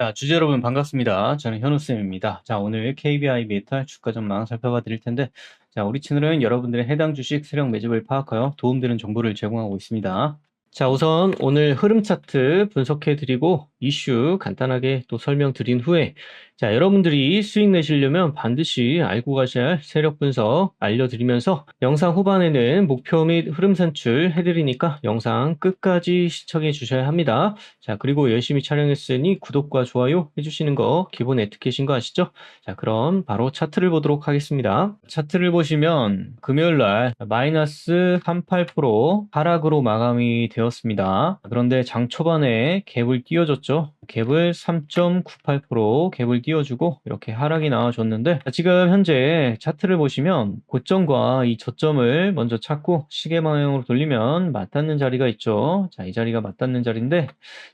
자, 주주 여러분 반갑습니다. 저는 현우쌤입니다. 자, 오늘 KBI 메탈 주가 전망 살펴봐 드릴 텐데, 자, 우리 채널은 여러분들의 해당 주식 세력 매집을 파악하여 도움되는 정보를 제공하고 있습니다. 자, 우선 오늘 흐름 차트 분석해 드리고 이슈 간단하게 또 설명드린 후에 자, 여러분들이 수익 내시려면 반드시 알고 가셔야 할 세력 분석 알려드리면서 영상 후반에는 목표 및 흐름 산출 해드리니까 영상 끝까지 시청해 주셔야 합니다. 자, 그리고 열심히 촬영했으니 구독과 좋아요 해주시는 거 기본 에티켓인 거 아시죠? 자, 그럼 바로 차트를 보도록 하겠습니다. 차트를 보시면 금요일 날 마이너스 38% 하락으로 마감이 되었습니다. 그런데 장 초반에 갭을 띄워줬죠. 갭을 3.98% 갭을 띄워주고 이렇게 하락이 나와줬는데 지금 현재 차트를 보시면 고점과 이 저점을 먼저 찾고 시계 방향으로 돌리면 맞닿는 자리가 있죠. 자, 이 자리가 맞닿는 자리인데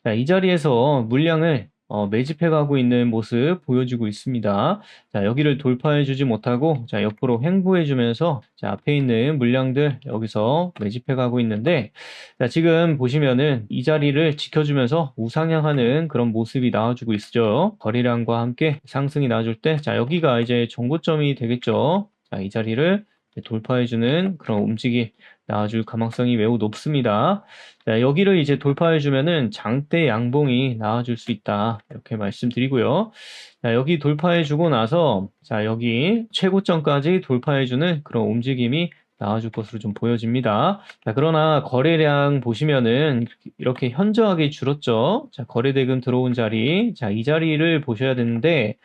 자, 이 자리에서 물량을 어, 매집해 가고 있는 모습 보여주고 있습니다. 자, 여기를 돌파해 주지 못하고, 자, 옆으로 횡보해 주면서, 자, 앞에 있는 물량들 여기서 매집해 가고 있는데, 자, 지금 보시면은 이 자리를 지켜주면서 우상향하는 그런 모습이 나와주고 있죠. 거래량과 함께 상승이 나와줄 때, 자, 여기가 이제 정고점이 되겠죠. 자, 이 자리를 돌파해주는 그런 움직이 나와줄 가망성이 매우 높습니다. 자, 여기를 이제 돌파해주면은 장대 양봉이 나와줄 수 있다. 이렇게 말씀드리고요. 자, 여기 돌파해주고 나서, 자, 여기 최고점까지 돌파해주는 그런 움직임이 나와줄 것으로 좀 보여집니다. 자, 그러나 거래량 보시면은 이렇게 현저하게 줄었죠. 자, 거래대금 들어온 자리. 자, 이 자리를 보셔야 되는데,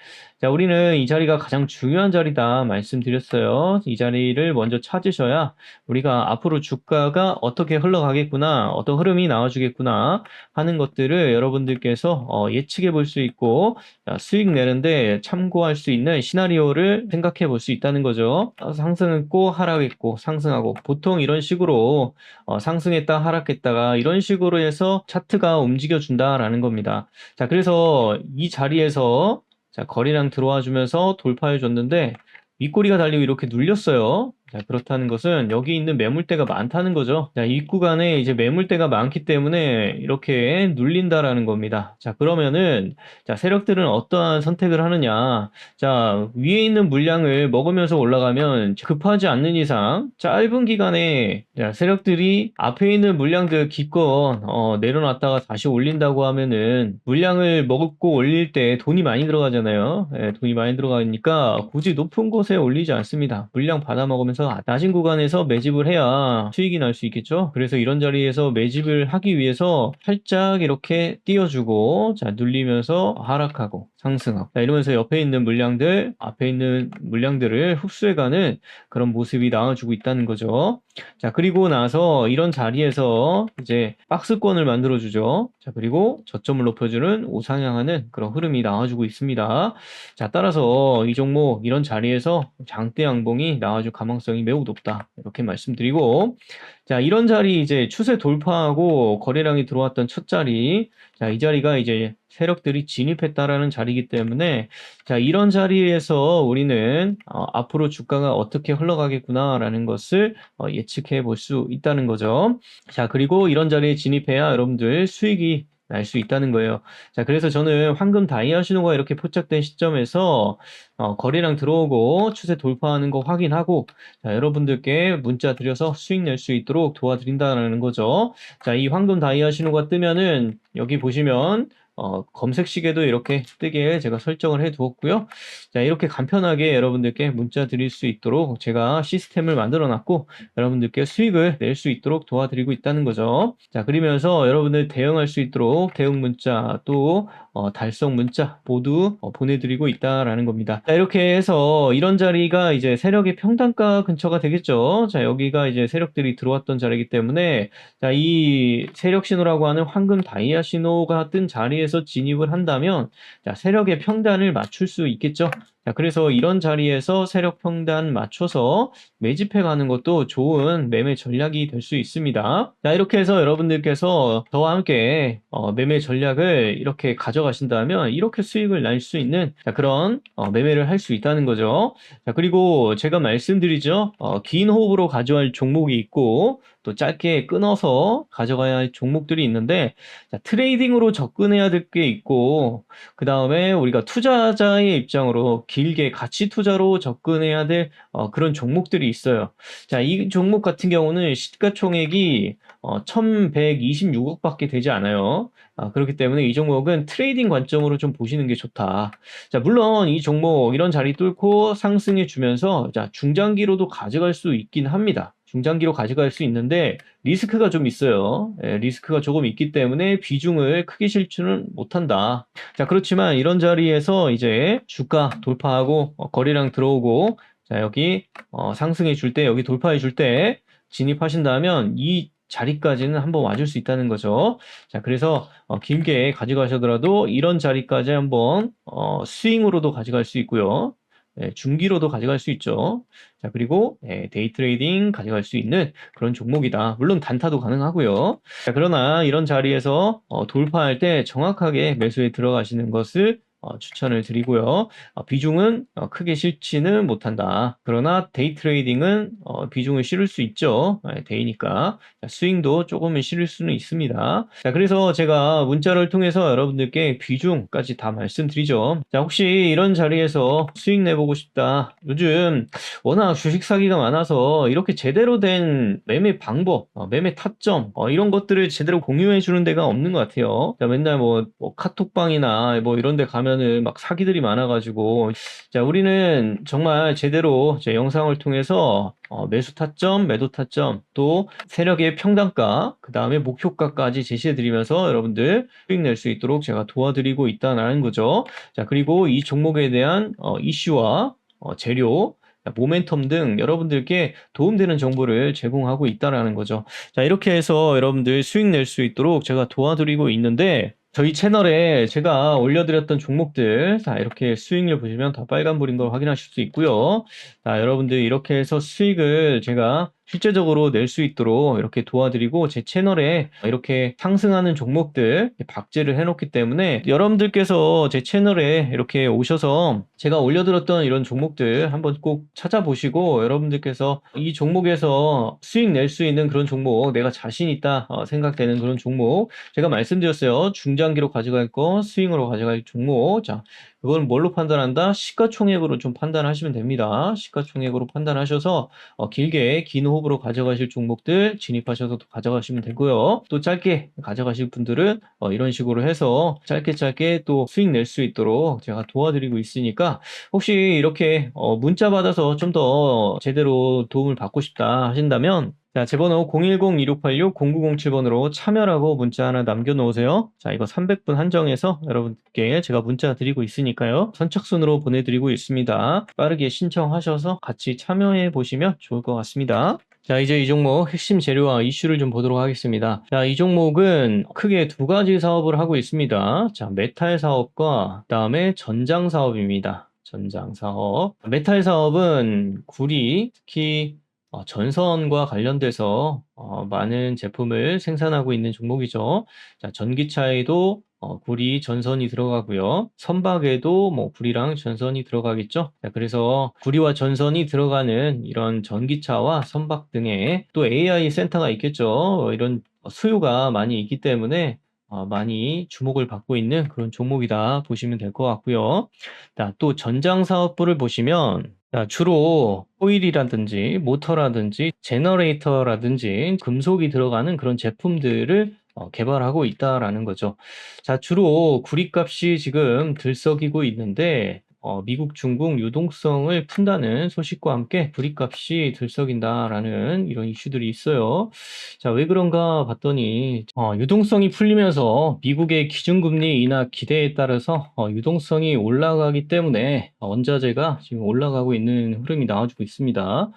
자, 우리는 이 자리가 가장 중요한 자리다 말씀드렸어요. 이 자리를 먼저 찾으셔야 우리가 앞으로 주가가 어떻게 흘러가겠구나, 어떤 흐름이 나와주겠구나 하는 것들을 여러분들께서 어, 예측해 볼 수 있고, 자, 수익 내는데 참고할 수 있는 시나리오를 생각해 볼 수 있다는 거죠. 어, 상승했고, 하락했고, 상승하고, 보통 이런 식으로 어, 상승했다, 하락했다가 이런 식으로 해서 차트가 움직여 준다라는 겁니다. 자, 그래서 이 자리에서 자, 거리량 들어와 주면서 돌파해 줬는데 윗꼬리가 달리고 이렇게 눌렸어요. 자, 그렇다는 것은 여기 있는 매물대가 많다는 거죠. 자, 이 구간에 이제 매물대가 많기 때문에 이렇게 눌린다라는 겁니다. 자, 그러면은 자, 세력들은 어떠한 선택을 하느냐? 자, 위에 있는 물량을 먹으면서 올라가면 급하지 않는 이상 짧은 기간에 자, 세력들이 앞에 있는 물량들 기껏 어, 내려놨다가 다시 올린다고 하면은 물량을 먹고 올릴 때 돈이 많이 들어가잖아요. 예, 돈이 많이 들어가니까 굳이 높은 곳에 올리지 않습니다. 물량 받아 먹으면서 그래서 낮은 구간에서 매집을 해야 수익이 날 수 있겠죠. 그래서 이런 자리에서 매집을 하기 위해서 살짝 이렇게 띄워주고 자 눌리면서 하락하고 상승하고 자, 이러면서 옆에 있는 물량들 앞에 있는 물량들을 흡수해가는 그런 모습이 나와주고 있다는 거죠. 자 그리고 나서 이런 자리에서 이제 박스권을 만들어 주죠. 자 그리고 저점을 높여주는 우상향하는 그런 흐름이 나와주고 있습니다. 자 따라서 이 종목 이런 자리에서 장대 양봉이 나와줄 가능성이 매우 높다 이렇게 말씀드리고 자 이런 자리 이제 추세 돌파하고 거래량이 들어왔던 첫 자리 자 이 자리가 이제 세력들이 진입했다라는 자리이기 때문에 자 이런 자리에서 우리는 어, 앞으로 주가가 어떻게 흘러가겠구나라는 것을 어, 예측해 볼 수 있다는 거죠. 자 그리고 이런 자리에 진입해야 여러분들 수익이 날 수 있다는 거예요. 자 그래서 저는 황금 다이아 신호가 이렇게 포착된 시점에서 어, 거래량 들어오고 추세 돌파하는 거 확인하고 자, 여러분들께 문자 드려서 수익 낼 수 있도록 도와드린다는 거죠. 자이 황금 다이아 신호가 뜨면은 여기 보시면 어, 검색시계도 이렇게 뜨게 제가 설정을 해 두었고요. 자, 이렇게 간편하게 여러분들께 문자 드릴 수 있도록 제가 시스템을 만들어 놨고 여러분들께 수익을 낼 수 있도록 도와드리고 있다는 거죠. 자, 그러면서 여러분들 대응할 수 있도록 대응 문자 또 어, 달성 문자 모두 어, 보내드리고 있다라는 겁니다. 자, 이렇게 해서 이런 자리가 이제 세력의 평단가 근처가 되겠죠. 자, 여기가 이제 세력들이 들어왔던 자리이기 때문에 자, 이 세력 신호라고 하는 황금 다이아 신호가 뜬 자리 에서 진입을 한다면 자, 세력의 평단을 맞출 수 있겠죠. 자, 그래서 이런 자리에서 세력 평단 맞춰서 매집해 가는 것도 좋은 매매 전략이 될 수 있습니다. 자, 이렇게 해서 여러분들께서 저와 함께 어, 매매 전략을 이렇게 가져가신다면 이렇게 수익을 날 수 있는 자, 그런 어, 매매를 할 수 있다는 거죠. 자, 그리고 제가 말씀드리죠. 어, 긴 호흡으로 가져갈 종목이 있고 또 짧게 끊어서 가져가야 할 종목들이 있는데 자, 트레이딩으로 접근해야 될 게 있고 그 다음에 우리가 투자자의 입장으로 길게 가치 투자로 접근해야 될 어, 그런 종목들이 있어요. 자, 이 종목 같은 경우는 시가총액이 어, 1126억밖에 되지 않아요. 아, 그렇기 때문에 이 종목은 트레이딩 관점으로 좀 보시는 게 좋다. 자, 물론 이 종목 이런 자리 뚫고 상승해 주면서 자, 중장기로도 가져갈 수 있긴 합니다. 중장기로 가져갈 수 있는데 리스크가 좀 있어요. 예, 리스크가 조금 있기 때문에 비중을 크게 실추는 못한다. 자, 그렇지만 이런 자리에서 이제 주가 돌파하고 어, 거래량 들어오고 자, 여기 어, 상승해 줄 때, 여기 돌파해 줄 때 진입하신다면 이 자리까지는 한번 와줄 수 있다는 거죠. 자, 그래서 어, 길게 가져가셔더라도 이런 자리까지 한번 어, 스윙으로도 가져갈 수 있고요. 예, 중기로도 가져갈 수 있죠. 자, 그리고 예, 데이 트레이딩 가져갈 수 있는 그런 종목이다. 물론 단타도 가능하고요. 자, 그러나 이런 자리에서 어, 돌파할 때 정확하게 매수에 들어가시는 것을 어, 추천을 드리고요. 어, 비중은 어, 크게 실지는 못한다. 그러나 데이 트레이딩은 어, 비중을 실을 수 있죠. 예, 데이니까. 자, 스윙도 조금은 실을 수는 있습니다. 자, 그래서 제가 문자를 통해서 여러분들께 비중까지 다 말씀드리죠. 자, 혹시 이런 자리에서 수익 내보고 싶다. 요즘 워낙 주식 사기가 많아서 이렇게 제대로 된 매매 방법, 어, 매매 타점, 어, 이런 것들을 제대로 공유해 주는 데가 없는 것 같아요. 자, 맨날 뭐, 뭐 카톡방이나 뭐 이런 데 가면 은 막 사기들이 많아가지고, 자, 우리는 정말 제대로 제 영상을 통해서 어, 매수 타점, 매도 타점, 또 세력의 평단가, 그 다음에 목표가까지 제시해 드리면서 여러분들 수익 낼 수 있도록 제가 도와드리고 있다는 거죠. 자, 그리고 이 종목에 대한 어, 이슈와 어, 재료, 모멘텀 등 여러분들께 도움되는 정보를 제공하고 있다라는 거죠. 자, 이렇게 해서 여러분들 수익 낼 수 있도록 제가 도와드리고 있는데 저희 채널에 제가 올려드렸던 종목들 자 이렇게 수익률 보시면 다 빨간불인 걸 확인하실 수 있고요. 자 여러분들 이렇게 해서 수익을 제가 실제적으로 낼 수 있도록 이렇게 도와드리고 제 채널에 이렇게 상승하는 종목들 박제를 해놓기 때문에 여러분들께서 제 채널에 이렇게 오셔서 제가 올려드렸던 이런 종목들 한번 꼭 찾아보시고 여러분들께서 이 종목에서 수익 낼 수 있는 그런 종목 내가 자신 있다 어, 생각되는 그런 종목 제가 말씀드렸어요. 중장기로 가져갈 거 스윙으로 가져갈 종목. 자 그걸 뭘로 판단한다? 시가총액으로 좀 판단하시면 됩니다. 시가총액으로 판단하셔서 어, 길게 긴 호흡으로 가져가실 종목들 진입하셔서 또 가져가시면 되고요. 또 짧게 가져가실 분들은 어, 이런 식으로 해서 짧게 짧게 또 수익 낼 수 있도록 제가 도와드리고 있으니까 혹시 이렇게 어, 문자 받아서 좀 더 제대로 도움을 받고 싶다 하신다면 자, 제 번호 010-2686-0907번으로 참여라고 문자 하나 남겨놓으세요. 자, 이거 300분 한정해서 여러분께 제가 문자 드리고 있으니까요. 선착순으로 보내드리고 있습니다. 빠르게 신청하셔서 같이 참여해 보시면 좋을 것 같습니다. 자, 이제 이 종목 핵심 재료와 이슈를 좀 보도록 하겠습니다. 자, 이 종목은 크게 두 가지 사업을 하고 있습니다. 자, 메탈 사업과 그다음에 전장 사업입니다. 전장 사업. 메탈 사업은 구리, 특히 어, 전선과 관련돼서 어, 많은 제품을 생산하고 있는 종목이죠. 자, 전기차에도 어, 구리 전선이 들어가고요. 선박에도 뭐 구리랑 전선이 들어가겠죠. 자, 그래서 구리와 전선이 들어가는 이런 전기차와 선박 등에 또 AI 센터가 있겠죠. 어, 이런 수요가 많이 있기 때문에 어, 많이 주목을 받고 있는 그런 종목이다 보시면 될 것 같고요. 자, 또 전장 사업부를 보시면 자, 주로 오일이라든지 모터라든지 제너레이터라든지 금속이 들어가는 그런 제품들을 어, 개발하고 있다라는 거죠. 자, 주로 구리값이 지금 들썩이고 있는데 어, 미국, 중국 유동성을 푼다는 소식과 함께 구리값이 들썩인다라는 이런 이슈들이 있어요. 자, 왜 그런가 봤더니 어, 유동성이 풀리면서 미국의 기준금리 인하 기대에 따라서 어, 유동성이 올라가기 때문에 원자재가 지금 올라가고 있는 흐름이 나와주고 있습니다.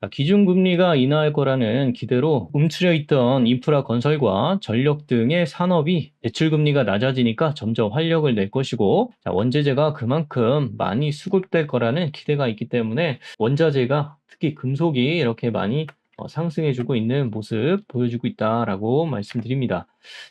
자, 기준금리가 인하할 거라는 기대로 움츠려 있던 인프라 건설과 전력 등의 산업이 대출 금리가 낮아지니까 점점 활력을 낼 것이고 자, 원재재가 그만큼 많이 수급될 거라는 기대가 있기 때문에 원자재가 특히 금속이 이렇게 많이 어, 상승해주고 있는 모습 보여주고 있다라고 말씀드립니다.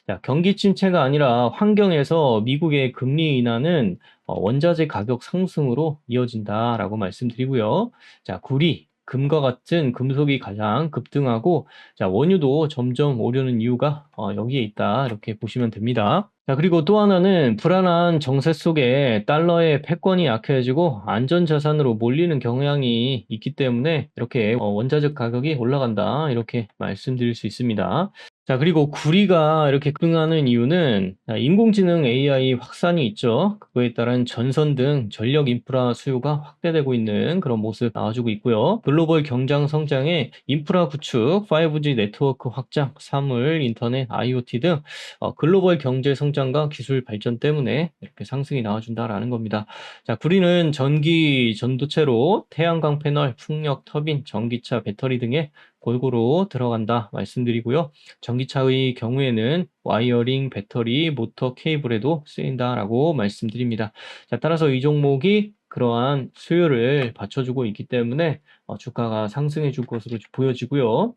자, 경기 침체가 아니라 환경에서 미국의 금리 인하는 어, 원자재 가격 상승으로 이어진다라고 말씀드리고요. 자, 구리, 금과 같은 금속이 가장 급등하고 자, 원유도 점점 오르는 이유가 어, 여기에 있다 이렇게 보시면 됩니다. 자, 그리고 또 하나는 불안한 정세 속에 달러의 패권이 약해지고 안전자산으로 몰리는 경향이 있기 때문에 이렇게 어, 원자재 가격이 올라간다 이렇게 말씀드릴 수 있습니다. 자, 그리고 구리가 이렇게 급등하는 이유는 자, 인공지능 AI 확산이 있죠. 그거에 따른 전선 등 전력 인프라 수요가 확대되고 있는 그런 모습 나와주고 있고요. 글로벌 경장 성장에 인프라 구축, 5G 네트워크 확장, 사물, 인터넷, IoT 등 어, 글로벌 경제 성장 과 기술 발전 때문에 이렇게 상승이 나와준다라는 겁니다. 자, 구리는 전기 전도체로 태양광 패널, 풍력 터빈, 전기차 배터리 등에 골고루 들어간다 말씀드리고요. 전기차의 경우에는 와이어링, 배터리, 모터, 케이블에도 쓰인다라고 말씀드립니다. 자, 따라서 이 종목이 그러한 수요를 받쳐주고 있기 때문에 어, 주가가 상승해 줄 것으로 보여지고요.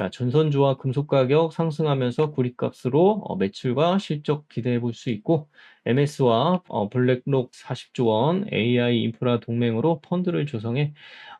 자, 전선주와 금속 가격 상승하면서 구리값으로 어, 매출과 실적 기대해 볼 수 있고 MS와 어, 블랙록 40조 원 AI 인프라 동맹으로 펀드를 조성해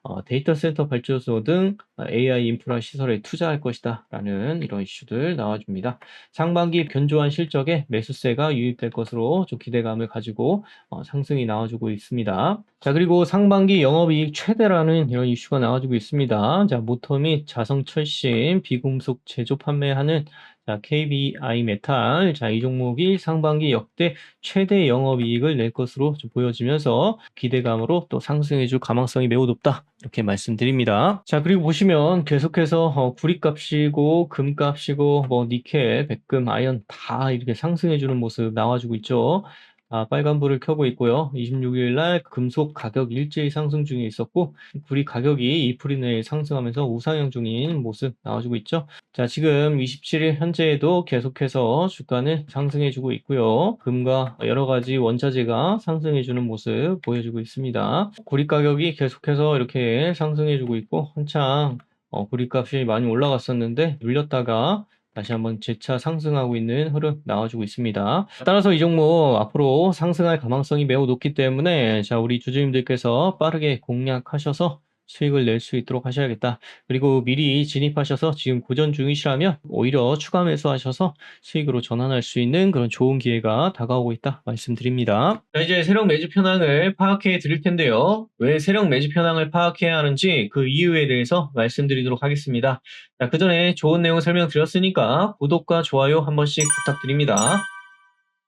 어, 데이터 센터 발전소 등 AI 인프라 시설에 투자할 것이다 라는 이런 이슈들 나와줍니다. 상반기 견조한 실적에 매수세가 유입될 것으로 좀 기대감을 가지고 어, 상승이 나와주고 있습니다. 자 그리고 상반기 영업이익 최대라는 이런 이슈가 나와주고 있습니다. 자 모터 및 자성 철심 비금속 제조 판매하는 자, KBI 메탈. 자, 이 종목이 상반기 역대 최대 영업이익을 낼 것으로 좀 보여지면서 기대감으로 또 상승해 줄 가망성이 매우 높다. 이렇게 말씀드립니다. 자, 그리고 보시면 계속해서 어, 구리값이고 금값이고 뭐 니켈, 백금, 아연 다 이렇게 상승해 주는 모습 나와주고 있죠. 아, 빨간불을 켜고 있고요. 26일 날 금속 가격 일제히 상승 중에 있었고 구리 가격이 2% 내에 상승하면서 우상향 중인 모습 나와주고 있죠. 자, 지금 27일 현재에도 계속해서 주가는 상승해주고 있고요. 금과 여러 가지 원자재가 상승해주는 모습 보여주고 있습니다. 구리 가격이 계속해서 이렇게 상승해주고 있고 한창 어, 구리값이 많이 올라갔었는데 눌렸다가 다시 한번 재차 상승하고 있는 흐름 나와주고 있습니다. 따라서 이 종목 앞으로 상승할 가망성이 매우 높기 때문에 자 우리 주주님들께서 빠르게 공략하셔서 수익을 낼 수 있도록 하셔야겠다. 그리고 미리 진입하셔서 지금 고전 중이시라면 오히려 추가 매수하셔서 수익으로 전환할 수 있는 그런 좋은 기회가 다가오고 있다 말씀드립니다. 자, 이제 세력 매집 현황을 파악해 드릴 텐데요. 왜 세력 매집 현황을 파악해야 하는지 그 이유에 대해서 말씀드리도록 하겠습니다. 자, 그 전에 좋은 내용 설명드렸으니까 구독과 좋아요 한 번씩 부탁드립니다.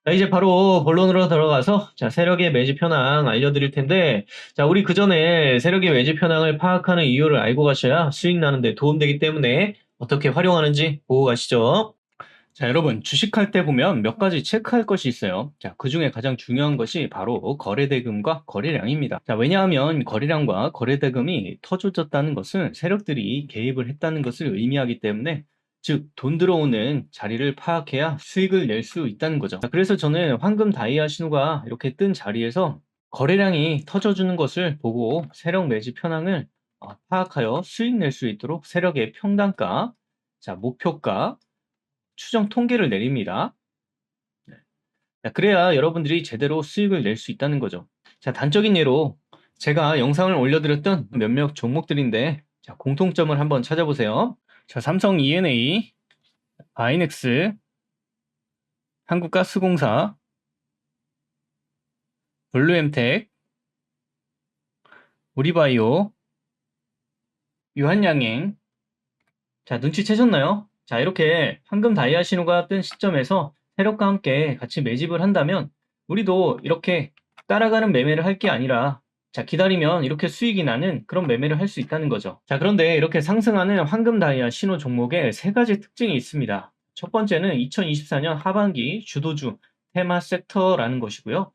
자, 이제 바로 본론으로 들어가서 자, 세력의 매집 현황 알려드릴 텐데 자, 우리 그 전에 세력의 매집 현황을 파악하는 이유를 알고 가셔야 수익 나는데 도움되기 때문에 어떻게 활용하는지 보고 가시죠. 자, 여러분, 주식할 때 보면 몇 가지 체크할 것이 있어요. 자, 그 중에 가장 중요한 것이 바로 거래 대금과 거래량입니다. 자, 왜냐하면 거래량과 거래 대금이 터져졌다는 것은 세력들이 개입을 했다는 것을 의미하기 때문에 즉, 돈 들어오는 자리를 파악해야 수익을 낼 수 있다는 거죠. 자, 그래서 저는 황금 다이아 신호가 이렇게 뜬 자리에서 거래량이 터져주는 것을 보고 세력 매집 현황을 어, 파악하여 수익 낼 수 있도록 세력의 평단가, 자, 목표가, 추정 통계를 내립니다. 네. 자, 그래야 여러분들이 제대로 수익을 낼 수 있다는 거죠. 자, 단적인 예로 제가 영상을 올려드렸던 몇몇 종목들인데 자, 공통점을 한번 찾아보세요. 자, 삼성 E&A, 아이넥스, 한국가스공사, 블루엠텍, 우리바이오, 유한양행. 자, 눈치채셨나요? 자, 이렇게 황금 다이아 신호가 뜬 시점에서 세력과 함께 같이 매집을 한다면 우리도 이렇게 따라가는 매매를 할 게 아니라 자, 기다리면 이렇게 수익이 나는 그런 매매를 할 수 있다는 거죠. 자, 그런데 이렇게 상승하는 황금 다이아 신호 종목에 세 가지 특징이 있습니다. 첫 번째는 2024년 하반기 주도주 테마 섹터라는 것이고요.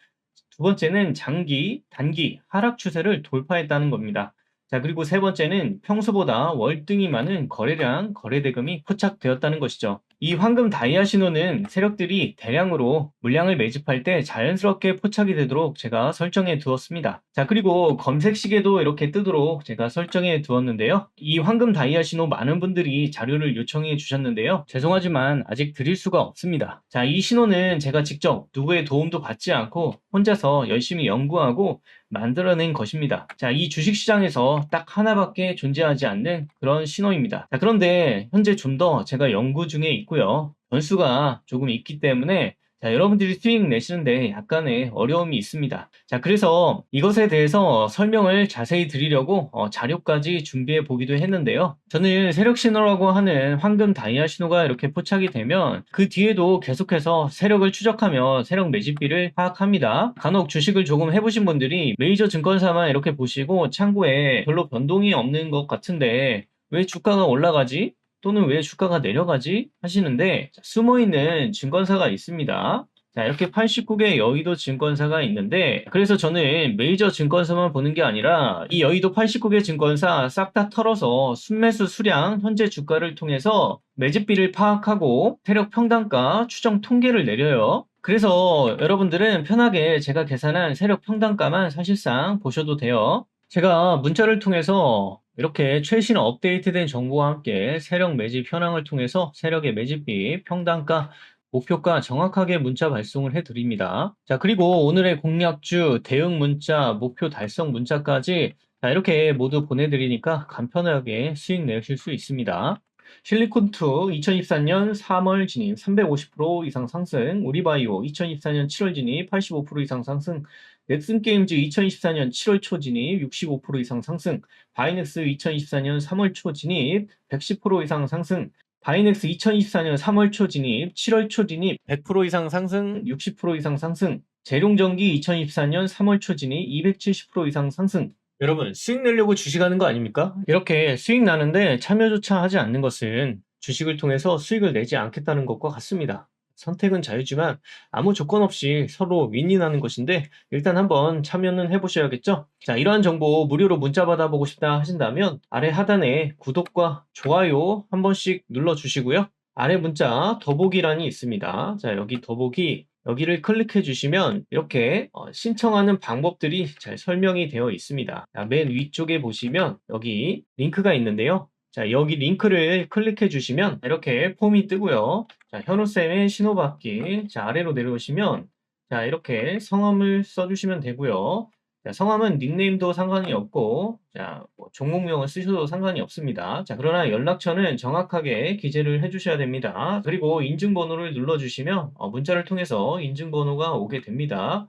두 번째는 장기, 단기 하락 추세를 돌파했다는 겁니다. 자, 그리고 세 번째는 평소보다 월등히 많은 거래량, 거래대금이 포착되었다는 것이죠. 이 황금 다이아 신호는 세력들이 대량으로 물량을 매집할 때 자연스럽게 포착이 되도록 제가 설정해 두었습니다. 자, 그리고 검색 시계도 이렇게 뜨도록 제가 설정해 두었는데요. 이 황금 다이아 신호 많은 분들이 자료를 요청해 주셨는데요. 죄송하지만 아직 드릴 수가 없습니다. 자, 이 신호는 제가 직접 누구의 도움도 받지 않고 혼자서 열심히 연구하고 만들어낸 것입니다. 자, 이 주식시장에서 딱 하나밖에 존재하지 않는 그런 신호입니다. 자, 그런데 현재 좀 더 제가 연구 중에 있고요. 변수가 조금 있기 때문에 자, 여러분들이 수익 내시는데 약간의 어려움이 있습니다. 자, 그래서 이것에 대해서 설명을 자세히 드리려고 어, 자료까지 준비해 보기도 했는데요. 저는 세력 신호라고 하는 황금 다이아 신호가 이렇게 포착이 되면 그 뒤에도 계속해서 세력을 추적하며 세력 매집비를 파악합니다. 간혹 주식을 조금 해보신 분들이 메이저 증권사만 이렇게 보시고 창고에 별로 변동이 없는 것 같은데 왜 주가가 올라가지? 또는 왜 주가가 내려가지? 하시는데 숨어 있는 증권사가 있습니다. 자, 이렇게 89개 여의도 증권사가 있는데, 그래서 저는 메이저 증권사만 보는 게 아니라, 이 여의도 89개 증권사 싹 다 털어서 순매수 수량, 현재 주가를 통해서 매집비를 파악하고, 세력 평단가 추정 통계를 내려요. 그래서 여러분들은 편하게 제가 계산한 세력 평단가만 사실상 보셔도 돼요. 제가 문자를 통해서 이렇게 최신 업데이트된 정보와 함께 세력 매집 현황을 통해서 세력의 매집비, 평단가, 목표가 정확하게 문자 발송을 해드립니다. 자, 그리고 오늘의 공략주, 대응 문자, 목표 달성 문자까지 자, 이렇게 모두 보내드리니까 간편하게 수익 내실 수 있습니다. 실리콘2 2024년 3월 진입 350% 이상 상승, 우리바이오 2024년 7월 진입 85% 이상 상승, 넥슨게임즈 2024년 7월 초 진입 65% 이상 상승, 바이넥스 2024년 3월 초 진입 110% 이상 상승, 바이넥스 2024년 3월 초 진입, 7월 초 진입 100% 이상 상승, 60% 이상 상승, 재룡전기 2024년 3월 초 진입 270% 이상 상승. 여러분, 수익 내려고 주식하는 거 아닙니까? 이렇게 수익 나는데 참여조차 하지 않는 것은 주식을 통해서 수익을 내지 않겠다는 것과 같습니다. 선택은 자유지만 아무 조건 없이 서로 윈윈하는 것인데 일단 한번 참여는 해보셔야겠죠? 자, 이러한 정보 무료로 문자 받아보고 싶다 하신다면 아래 하단에 구독과 좋아요 한 번씩 눌러주시고요. 아래 문자 더보기란이 있습니다. 자, 여기 더보기 여기를 클릭해 주시면 이렇게 어, 신청하는 방법들이 잘 설명이 되어 있습니다. 자, 맨 위쪽에 보시면 여기 링크가 있는데요. 자, 여기 링크를 클릭해 주시면 이렇게 폼이 뜨고요. 자, 현우쌤의 신호받기. 자, 아래로 내려오시면 자, 이렇게 성함을 써주시면 되고요. 자, 성함은 닉네임도 상관이 없고, 자, 뭐 종목명을 쓰셔도 상관이 없습니다. 자, 그러나 연락처는 정확하게 기재를 해주셔야 됩니다. 그리고 인증번호를 눌러주시면 어, 문자를 통해서 인증번호가 오게 됩니다.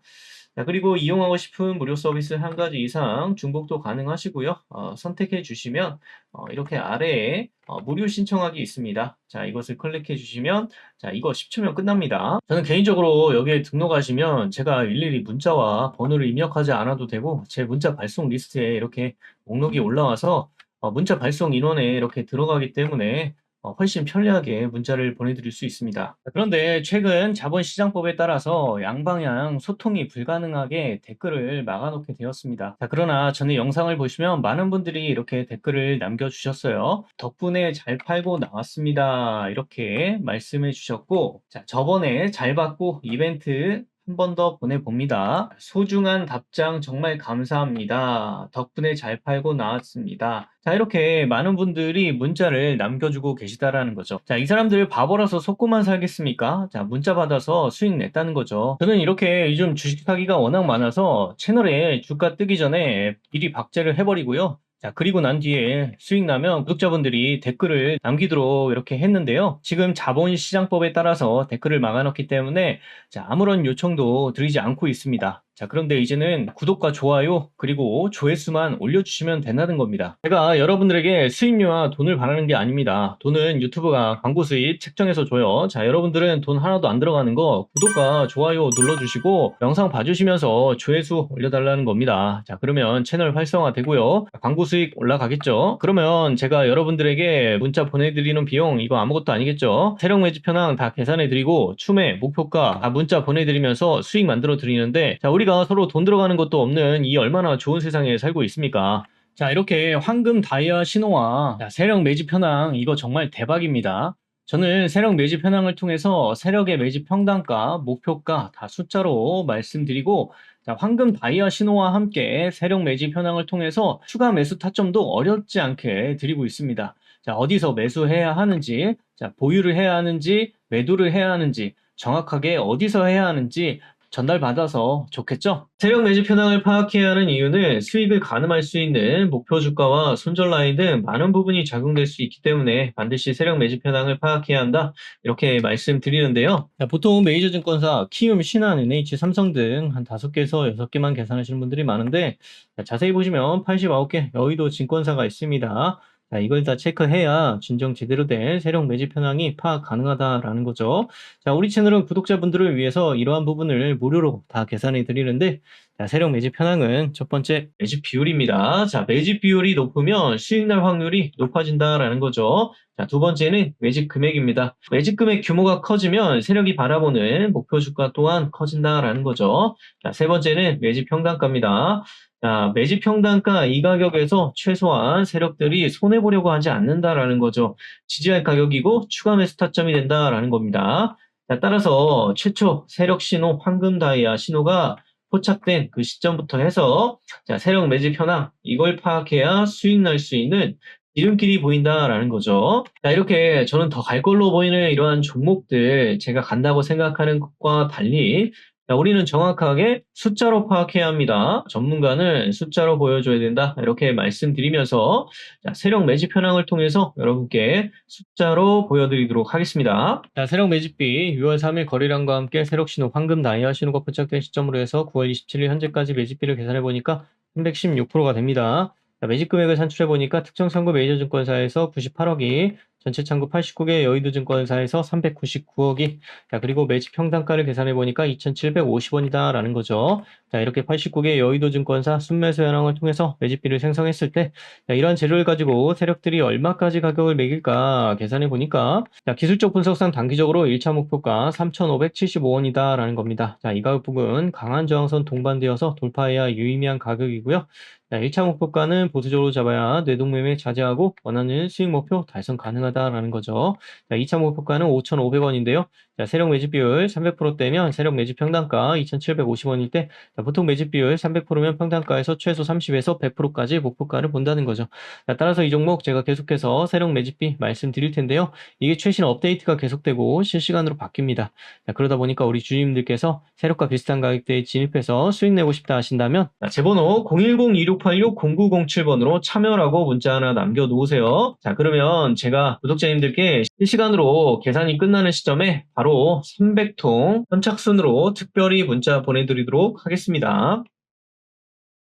자, 그리고 이용하고 싶은 무료 서비스 한 가지 이상 중복도 가능하시고요. 어, 선택해 주시면 어, 이렇게 아래에 어, 무료 신청하기 있습니다. 자, 이것을 클릭해 주시면 자, 이거 10초면 끝납니다. 저는 개인적으로 여기에 등록하시면 제가 일일이 문자와 번호를 입력하지 않아도 되고 제 문자 발송 리스트에 이렇게 목록이 올라와서 어, 문자 발송 인원에 이렇게 들어가기 때문에 어, 훨씬 편리하게 문자를 보내드릴 수 있습니다. 그런데 최근 자본시장법에 따라서 양방향 소통이 불가능하게 댓글을 막아놓게 되었습니다. 자, 그러나 전에 영상을 보시면 많은 분들이 이렇게 댓글을 남겨주셨어요. 덕분에 잘 팔고 나왔습니다. 이렇게 말씀해 주셨고, 자, 저번에 잘 받고 이벤트 한 번 더 보내봅니다. 소중한 답장 정말 감사합니다. 덕분에 잘 팔고 나왔습니다. 자, 이렇게 많은 분들이 문자를 남겨주고 계시다라는 거죠. 자, 이 사람들 바보라서 속고만 살겠습니까? 자, 문자 받아서 수익 냈다는 거죠. 저는 이렇게 요즘 주식 사기가 워낙 많아서 채널에 주가 뜨기 전에 미리 박제를 해버리고요. 자, 그리고 난 뒤에 수익 나면 구독자분들이 댓글을 남기도록 이렇게 했는데요. 지금 자본시장법에 따라서 댓글을 막아놨기 때문에 자, 아무런 요청도 드리지 않고 있습니다. 자, 그런데 이제는 구독과 좋아요, 그리고 조회수만 올려주시면 된다는 겁니다. 제가 여러분들에게 수익료와 돈을 바라는 게 아닙니다. 돈은 유튜브가 광고 수익 책정해서 줘요. 자, 여러분들은 돈 하나도 안 들어가는 거 구독과 좋아요 눌러주시고 영상 봐주시면서 조회수 올려달라는 겁니다. 자, 그러면 채널 활성화 되고요. 광고 수익 올라가겠죠? 그러면 제가 여러분들에게 문자 보내드리는 비용 이거 아무것도 아니겠죠? 세력 매집 현황 다 계산해 드리고 추매, 목표가 다 문자 보내드리면서 수익 만들어 드리는데 자, 우리 가 서로 돈 들어가는 것도 없는 이 얼마나 좋은 세상에 살고 있습니까? 자, 이렇게 황금 다이아 신호와 자, 세력 매집 현황 이거 정말 대박입니다. 저는 세력 매집 현황을 통해서 세력의 매집 평단가, 목표가 다 숫자로 말씀드리고 자, 황금 다이아 신호와 함께 세력 매집 현황을 통해서 추가 매수 타점도 어렵지 않게 드리고 있습니다. 자, 어디서 매수해야 하는지, 자, 보유를 해야 하는지, 매도를 해야 하는지, 정확하게 어디서 해야 하는지 전달받아서 좋겠죠? 세력 매집 현황을 파악해야 하는 이유는 수익을 가늠할 수 있는 목표 주가와 손절 라인 등 많은 부분이 작용될 수 있기 때문에 반드시 세력 매집 현황을 파악해야 한다. 이렇게 말씀드리는데요. 자, 보통 메이저 증권사 키움, 신한, NH, 삼성 등 한 5개에서 6개만 계산하시는 분들이 많은데 자, 자세히 보시면 89개 여의도 증권사가 있습니다. 자, 이걸 다 체크해야 진정 제대로 된 세력 매집 현황이 파악 가능하다라는 거죠. 자, 우리 채널은 구독자분들을 위해서 이러한 부분을 무료로 다 계산해 드리는데, 자, 세력 매집 현황은 첫 번째 매집 비율입니다. 자, 매집 비율이 높으면 수익 날 확률이 높아진다라는 거죠. 자, 두 번째는 매집 금액입니다. 매집 금액 규모가 커지면 세력이 바라보는 목표 주가 또한 커진다라는 거죠. 자, 세 번째는 매집 평단가입니다. 자, 매집 평단가 이 가격에서 최소한 세력들이 손해보려고 하지 않는다라는 거죠. 지지할 가격이고 추가 매수 타점이 된다라는 겁니다. 자, 따라서 최초 세력 신호 황금 다이아 신호가 포착된 그 시점부터 해서 자, 세력 매집 현황 이걸 파악해야 수익 날 수 있는 지름길이 보인다라는 거죠. 자, 이렇게 저는 더 갈 걸로 보이는 이러한 종목들 제가 간다고 생각하는 것과 달리 자, 우리는 정확하게 숫자로 파악해야 합니다. 전문가는 숫자로 보여줘야 된다. 이렇게 말씀드리면서 자, 세력 매집 현황을 통해서 여러분께 숫자로 보여드리도록 하겠습니다. 자, 세력 매집비 6월 3일 거래량과 함께 세력 신호 황금 다이아 신호가 포착된 시점으로 해서 9월 27일 현재까지 매집비를 계산해 보니까 316%가 됩니다. 자, 매집 금액을 산출해 보니까 특정 선고 메이저 증권사에서 98억이 전체 창구 89개 여의도 증권사에서 399억이 자 그리고 매집 평단가를 계산해 보니까 2,750원이다라는 거죠. 자 이렇게 89개 여의도 증권사 순매수 현황을 통해서 매집비를 생성했을 때 자, 이러한 재료를 가지고 세력들이 얼마까지 가격을 매길까 계산해 보니까 자 기술적 분석상 단기적으로 1차 목표가 3,575원이다라는 겁니다. 자 이 가격북은 강한 저항선 동반되어서 돌파해야 유의미한 가격이고요. 자, 1차 목표가는 보수적으로 잡아야 뇌동매매 자제하고 원하는 수익 목표 달성 가능하다라는 거죠. 자, 2차 목표가는 5,500원인데요. 자, 세력 매집 비율 300%대면 세력 매집 평단가 2,750원일 때 자, 보통 매집 비율 300%면 평단가에서 최소 30에서 100%까지 목표가를 본다는 거죠. 자, 따라서 이 종목 제가 계속해서 세력 매집비 말씀드릴 텐데요. 이게 최신 업데이트가 계속되고 실시간으로 바뀝니다. 자, 그러다 보니까 우리 주임들께서 세력과 비슷한 가격대에 진입해서 수익 내고 싶다 하신다면 자, 제 번호 010-2686-0907번으로 참여라고 문자 하나 남겨놓으세요. 자, 그러면 제가 구독자님들께 실시간으로 계산이 끝나는 시점에 바로 300통 선착순으로 특별히 문자 보내드리도록 하겠습니다.